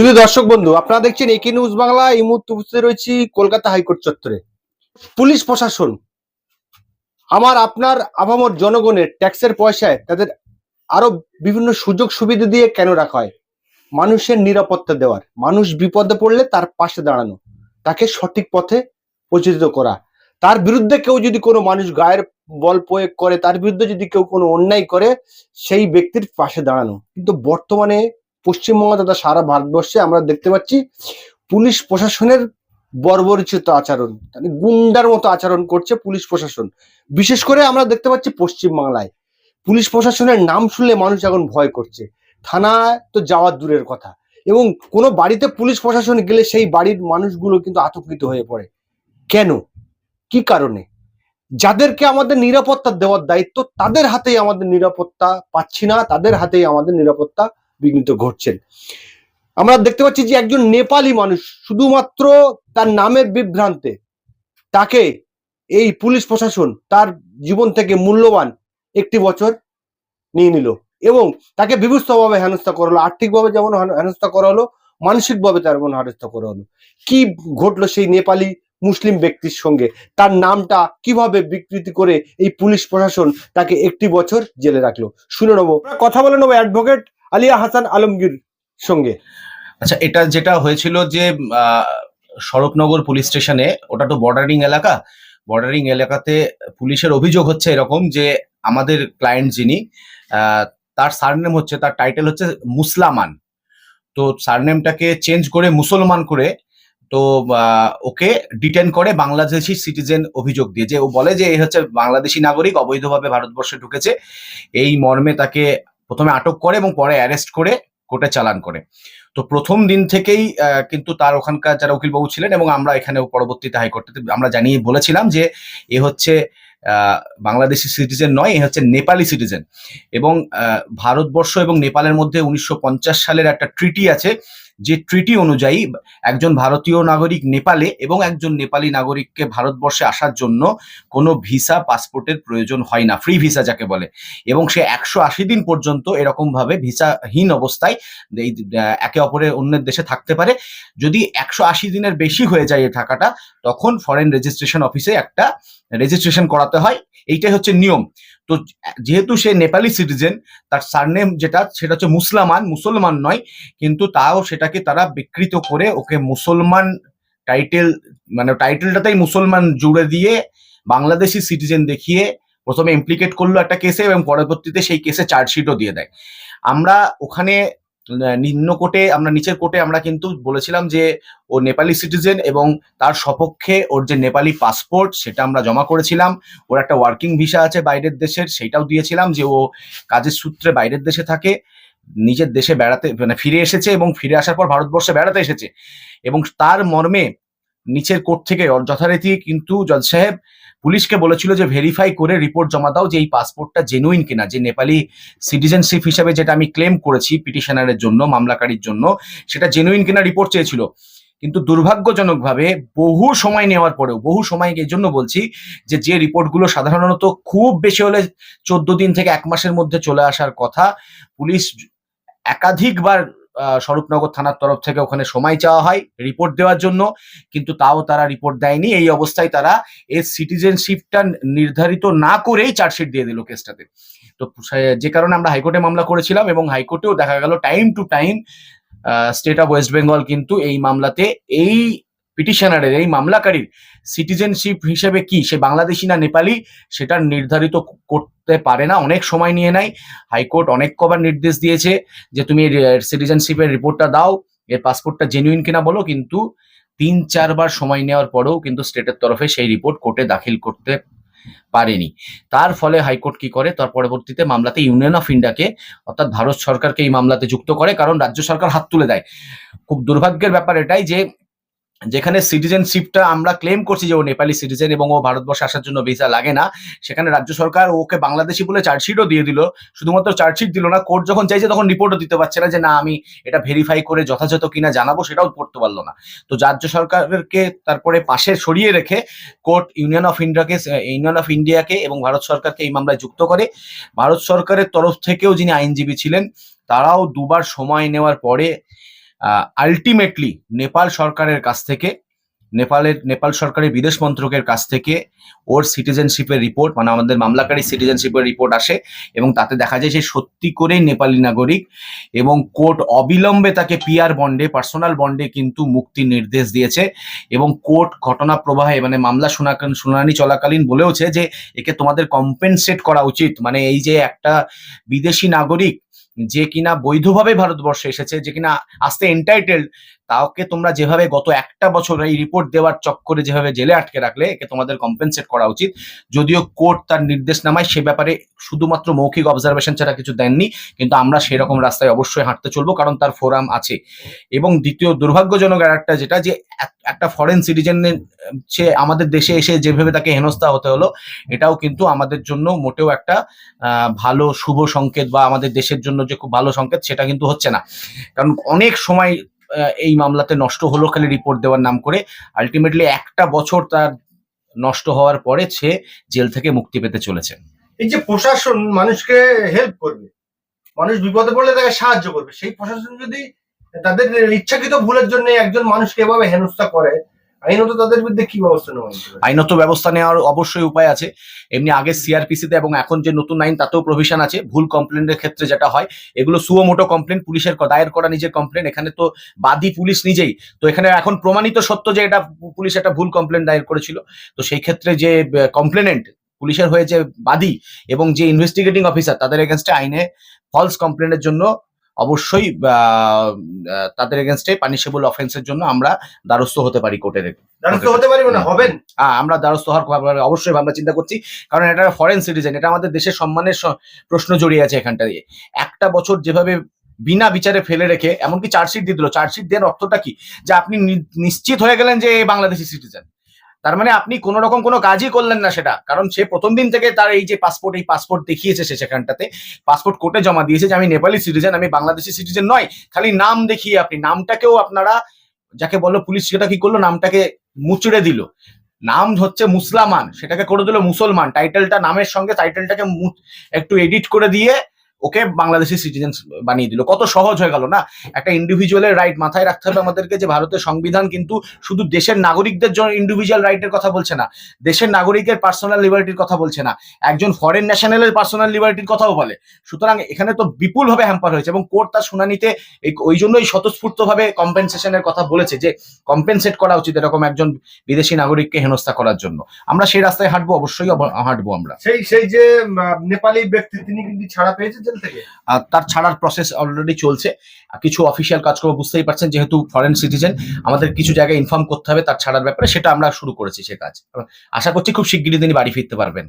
শুধু দর্শক বন্ধু, আপনারা দেখছেন একে নিউজ বাংলা। এই মুহূর্তে উপস্থিত রয়েছি কলকাতা হাইকোর্ট চত্বরে। পুলিশ প্রশাসন, আমার, আপনার আপামর জনগণের ট্যাক্সের পয়সায় তাদের আরও বিভিন্ন সুযোগ সুবিধা দিয়ে কেন রাখা হয়? মানুষের নিরাপত্তা দেওয়ার, মানুষ বিপদে পড়লে তার পাশে দাঁড়ানো, তাকে সঠিক পথে পরিচালিত করা। তার বিরুদ্ধে কেউ যদি কোনো মানুষ গায়ের বল প্রয়োগ করে, তার বিরুদ্ধে যদি কেউ কোনো অন্যায় করে, সেই ব্যক্তির পাশে দাঁড়ানো। কিন্তু বর্তমানে পশ্চিমবঙ্গ তথা সারা ভারতবর্ষে আমরা দেখতে পাচ্ছি পুলিশ প্রশাসনের বর্বরিচিত আচরণ মানে গুন্ডার মতো আচরণ করছে পুলিশ প্রশাসন। বিশেষ করে আমরা দেখতে পাচ্ছি পশ্চিমবাংলায়। পুলিশ প্রশাসনের নাম শুনলে মানুষ এখন ভয় করছে। থানায় তো যাওয়ার দূরের কথা এবং কোনো বাড়িতে পুলিশ প্রশাসন গেলে সেই বাড়ির মানুষগুলো কিন্তু আতঙ্কিত হয়ে পড়ে। কেন? কি কারণে? যাদেরকে আমাদের নিরাপত্তা দেওয়ার দায়িত্ব, তাদের হাতেই আমাদের নিরাপত্তা পাচ্ছি না, তাদের হাতেই আমাদের নিরাপত্তা বিঘ্নিত ঘটছেন। আমরা দেখতে পাচ্ছি যে একজন নেপালি মানুষ শুধুমাত্র তার নামের বিভ্রান্তে তাকে এই পুলিশ প্রশাসন তার জীবন থেকে মূল্যবান একটি বছর নিয়ে নিল এবং তাকে বিভৎসভাবে হেনস্থা করা হলো আর্থিকভাবে যেমন হেনস্থা করা হলো মানসিকভাবে তেমন হেনস্থা করা হলো কি ঘটলো সেই নেপালি মুসলিম ব্যক্তির সঙ্গে? তার নামটা কীভাবে বিকৃতি করে এই পুলিশ প্রশাসন তাকে একটি বছর জেলে রাখল? শুনে নেব। কথা বলে নেব অ্যাডভোকেট আলিয়া হাসান আলমগীর সঙ্গে। আচ্ছা এটা যেটা হয়েছিল যে সড়কনগর পুলিশ স্টেশনে, ওটা তো বর্ডারিং এলাকা। বর্ডারিং এলাকাতে পুলিশের অভিযোগ হচ্ছে এরকম যে, আমাদের ক্লায়েন্ট যিনি তার সারনেম হচ্ছে, তার টাইটেল হচ্ছে মুসলামান। তো সারনেমটাকে চেঞ্জ করে মুসলমান করে, তো ওকে ডিটেন করে বাংলাদেশি সিটিজেন অভিযোগ দিয়ে। যে ও বলে যে এই হচ্ছে বাংলাদেশি নাগরিক, অবৈধভাবে ভারতবর্ষে ঢুকেছে। এই মর্মে তাকে প্রথমে আটক করে এবং পরে অ্যারেস্ট করে কোর্টে চালান করে। তো প্রথম দিন থেকেই কিন্তু তার ওখানকার যারা উকিলবাবু ছিলেন এবং আমরা এখানে পরবর্তীতে হাইকোর্টে আমরা জানিয়ে বলেছিলাম যে এ হচ্ছে বাংলাদেশি সিটিজেন নয়, এ হচ্ছে নেপালি সিটিজেন এবং ভারতবর্ষ এবং নেপালের মধ্যে উনিশশো পঞ্চাশ সালের একটা ট্রিটি আছে যে ট্রিটি অনুযায়ী একজন ভারতীয় নাগরিক নেপালে এবং একজন নেপালি নাগরিককে ভারতবর্ষে আসার জন্য কোনো ভিসা, পাসপোর্টের প্রয়োজন হয় না ফ্রি ভিসা যাকে বলে। এবং সে একশো আশি দিন পর্যন্ত এরকমভাবে ভিসাহীন অবস্থায় এই একে অপরের অন্যের দেশে থাকতে পারে। যদি একশো আশি দিনের বেশি হয়ে যায় এ থাকাটা তখন ফরেন রেজিস্ট্রেশন অফিসে একটা রেজিস্ট্রেশন করাতে হয়। এইটাই হচ্ছে নিয়ম। তো যেহেতু সে নেপালি সিটিজেন তার সারনেম যেটা, সেটা হচ্ছে মুসলমান মুসলমান নয়, কিন্তু তাও সেটাকে তারা বিকৃত করে ওকে মুসলমান টাইটেল মানে টাইটেলটাতেই মুসলমান জুড়ে দিয়ে বাংলাদেশি সিটিজেন দেখিয়ে প্রথমে ইমপ্লিকেট করল একটা কেসে এবং পরবর্তীতে সেই কেসে চার্জশিটও দিয়ে দেয়। আমরা ওখানে নিম্ন কোটে আমরা, নিচের কোটে আমরা কিন্তু বলেছিলাম যে ও নেপালি সিটিজেন এবং তার সপক্ষে ওর যে নেপালি পাসপোর্ট সেটা আমরা জমা করেছিলাম। ওর একটা ওয়ার্কিং ভিসা আছে বাইরের দেশের, সেটাও দিয়েছিলাম যে ও কাজের সূত্রে বাইরের দেশে থাকে, নিজের দেশে বেড়াতে মানে ফিরে এসেছে এবং ফিরে আসার পর ভারতবর্ষে বেড়াতে এসেছে। এবং তার মর্মে নিচের কোর্ট থেকে যথারীতি কিন্তু জজ সাহেব পুলিশকে বলেছিল যে ভেরিফাই করে রিপোর্ট জমা দাও যে এই পাসপোর্টটা জেনুইন কিনা, যে নেপালি সিটিজেনশিপ হিসাবে যেটা আমি ক্লেম করেছি পিটিশনারের জন্য, মামলাকারীর জন্য, সেটা জেনুইন কিনা রিপোর্ট চেয়েছিল। কিন্তু দুর্ভাগ্যজনকভাবে বহু সময় নেওয়ার পরেও, বহু সময় এই জন্য বলছি যে যে রিপোর্টগুলো সাধারণত খুব বেশি হলে চোদ্দ দিন থেকে এক মাসের মধ্যে চলে আসার কথা, পুলিশ একাধিকবার স্বরূপনগর থানার তরফ থেকে ওখানে সময় চাওয়া হয় রিপোর্ট দেওয়ার জন্য, কিন্তু তাও তারা রিপোর্ট দেয়নি। এই অবস্থায় তারা এর সিটিজেনশিপটা নির্ধারিত না করেই চার্জশিট দিয়ে দিল কেসটাতে। তো যে কারণে আমরা হাইকোর্টে মামলা করেছিলাম এবং হাইকোর্টেও দেখা গেল time to time state of West Bengal কিন্তু এই মামলাতে এই পিটিশনারের এই মামলাকারীর সিটিজেনশিপ হিসেবে কি? সে বাংলাদেশি না নেপালি? সেটা নির্ধারিত করতে পারে না, অনেক সময় নিয়ে নেয়। হাইকোর্ট অনেক কবার নির্দেশ দিয়েছে যে তুমি সিটিজেনশিপের রিপোর্টটা দাও, এর পাসপোর্টটা জেনুইন কিনা বলো, কিন্তু তিন চারবার সময় নেওয়ার পরেও কিন্তু স্টেটের তরফে সেই রিপোর্ট কোর্টে দাখিল করতে পারেনি। তার ফলে হাইকোর্ট কি করে? তার পরবর্তীতে মামলাতে ইউনিয়ন অফ ইন্ডিয়াকে অর্থাৎ ভারত সরকারকে এই মামলাতে যুক্ত করে, কারণ রাজ্য সরকার হাত তুলে দেয়। খুব দুর্ভাগ্যের ব্যাপার এটাই যে যেখানে সিটিজেনশিপটা আমরা ক্লেম করছি যে ও নেপালি সিটিজেন এবং ও ভারতবর্ষে আসার জন্য ভিসা লাগে না, সেখানে রাজ্য সরকার ওকে বাংলাদেশি বলে চার্জশিটও দিয়ে দিল। শুধুমাত্র চার্জশিট দিল না কোর্ট যখন চাইছে তখন রিপোর্টও দিতে পারছে না যে, না, আমি এটা ভেরিফাই করে যথাযথ কিনা জানাব, সেটাও করতে পারল না। তো রাজ্য সরকারকে তারপরে পাশে সরিয়ে রেখে কোর্ট ইউনিয়ন অফ ইন্ডিয়াকে ইউনিয়ন অফ ইন্ডিয়াকে এবং ভারত সরকারকে এই মামলায় যুক্ত করে। ভারত সরকারের তরফ থেকেও যিনি আইনজীবী ছিলেন, তারাও দুবার সময় নেওয়ার পরে আলটিমেটলি নেপাল সরকারের কাছ থেকে, নেপালের, নেপাল সরকারের বিদেশ মন্ত্রকের কাছ থেকে ওর সিটিজেনশিপের রিপোর্ট মানে আমাদের মামলাকারী সিটিজেনশিপের রিপোর্ট আসে এবং তাতে দেখা যায় যে সত্যি করেই নেপালি নাগরিক এবং কোর্ট অবিলম্বে তাকে পিআর বন্ডে পার্সোনাল বন্ডে কিন্তু মুক্তির নির্দেশ দিয়েছে এবং কোর্ট ঘটনা প্রবাহে মানে মামলা শোনা শুনানি চলাকালীন বলেওছে যে একে তোমাদের কম্পেনসেট করা উচিত। মানে এই যে একটা বিদেশি নাগরিক যে কিনা বৈধভাবে ভারতবর্ষে এসেছে যে কিনা আসতে এন্টাইটেলড তাকে তোমরা যেভাবে গত একটা বছর এই রিপোর্ট দেওয়ার চক্করে যেভাবে জেলে আটকে রাখলে, একে তোমাদের কম্পেনসেট করা উচিত। যদিও কোর্ট তার নির্দেশনামায় সে ব্যাপারে শুধুমাত্র মৌখিক অবজারভেশন ছাড়া কিছু দেননি, কিন্তু আমরা সেরকম রাস্তায় অবশ্যই হাঁটতে চলবো, কারণ তার ফোরাম আছে। এবং দ্বিতীয় দুর্ভাগ্যজনক একটা যেটা, যে এক- একটা ফরেন সিটিজেনের সে আমাদের দেশে এসে যেভাবে তাকে হেনস্থা হতে হলো, এটাও কিন্তু আমাদের জন্য মোটেও একটা ভালো শুভ সংকেত বা আমাদের দেশের জন্য যে খুব ভালো সংকেত, সেটা কিন্তু হচ্ছে না। কারণ অনেক সময় এই মামলাতে নষ্ট হলো খালি রিপোর্ট দেওয়ার নাম করে। আলটিমেটলি একটা বছর তার নষ্ট হওয়ার পরে সে জেল থেকে মুক্তি পেতে চলেছে। এই যে প্রশাসন মানুষকে হেল্প করবে, মানুষ বিপদে পড়লে তাকে সাহায্য করবে, সেই প্রশাসন যদি তাদের ইচ্ছাকৃত ভুলের জন্য একজন মানুষকে এভাবে হেনস্থা করে আইনত তাদের বিরুদ্ধে কি ব্যবস্থা নেওয়া? আইনত ব্যবস্থা নেওয়ার অবশ্যই উপায় আছে। এমনি আগে সিআরপিসিতে এবং এখন যে নতুন আইন, তাতেও প্রভিশন আছে। ভুল কমপ্লেনের ক্ষেত্রে যেটা হয়, এগুলো সুয়োমোটো কমপ্লেন পুলিশের দায়ের করা নিজের কমপ্লেন এখানে তো বাদী পুলিশ নিজেই। তো এখানে এখন প্রমাণিত সত্য যে এটা পুলিশ একটা ভুল কমপ্লেন দায়ের করেছিল। তো সেই ক্ষেত্রে যে কমপ্লেনেন্ট পুলিশের হয়ে যে বাদী এবং যে ইনভেস্টিগেটিং অফিসার তাদের এগেনস্টে আইনে ফলস কমপ্লেনের জন্য অবশ্যই তাদের এগেনস্টে পানিশেবল অফেন্সের জন্য আমরা দ্বারস্থ হতে পারি কোর্টের দ্বারস্থ হতে পারবে না হবেন? হ্যাঁ আমরা দ্বারস্থ হওয়ার অবশ্যই আমরা চিন্তা করছি কারণ এটা ফরেন সিটিজেন এটা আমাদের দেশের সম্মানের প্রশ্ন জড়িয়ে আছে এখানটা দিয়ে। একটা বছর যেভাবে বিনা বিচারে ফেলে রেখে এমনকি চার্জশিট দিয়ে দিল চার্জশিট দেওয়ার অর্থটা কি? যে আপনি নিশ্চিত হয়ে গেলেন যে বাংলাদেশি সিটিজেন তার মানে আপনি কোনো রকম কোনো কাজই করলেন না সেটা। কারণ সে প্রথম দিন থেকে তার এই যে পাসপোর্ট এই পাসপোর্ট দেখিয়েছে সে সেখানটাতে। পাসপোর্ট কোর্টে জমা দিয়েছে যে আমি নেপালি সিটিজেন আমি বাংলাদেশি সিটিজেন নয়। খালি নাম দেখিয়ে আপনি, নামটাকেও আপনারা যাকে বলল পুলিশ সেটা কি করল? নামটাকে মুচড়ে দিল। নাম হচ্ছে মুসলামান, সেটাকে করে দিল মুসলমান। টাইটেলটা নামের সঙ্গে টাইটেলটাকে একটু এডিট করে দিয়ে ওকে বাংলাদেশি সিটিজেন বানিয়ে দিল। কত সহজ হয়ে গেল না? একটা ইন্ডিভিজুয়ালের রাইট মাথায় রাখতে হবে আমাদেরকে যে ভারতের সংবিধান কিন্তু শুধু দেশের নাগরিকদের জন্য ইন্ডিভিজুয়াল রাইটের কথা বলছে না। দেশের নাগরিকের পার্সোনাল লিবার্টির কথা বলছে না। একজন ফরেন ন্যাশনালের পার্সোনাল লিবার্টির কথাও বলে। সুতরাং এখানে তো বিপুলভাবে হ্যাম্পার হয়েছে এবং কোর্ট তার শুনানিতে ওই জন্যই স্বতঃস্ফূর্তভাবে কম্পেনসেশনের কথা বলেছে যে কম্পেনসেট করা উচিত এরকম একজন বিদেশি নাগরিককে হেনস্থা করার জন্য। আমরা সেই রাস্তায় হাঁটবো, অবশ্যই হাঁটবো আমরা। সেই সেই যে নেপালি ব্যক্তি, তিনি কিন্তু ছাড়া পেয়েছে আর তার ছাড়ার প্রসেস অলরেডি চলছে। কিছু অফিসিয়াল কাজকর্ম বুঝতেই পারছেন, যেহেতু ফরেন সিটিজেন আমাদের কিছু জায়গায় ইনফর্ম করতে হবে তার ছাড়ার ব্যাপারে, সেটা আমরা শুরু করেছি সে কাজ। আশা করছি খুব শিগগিরই তিনি বাড়ি ফিরতে পারবেন।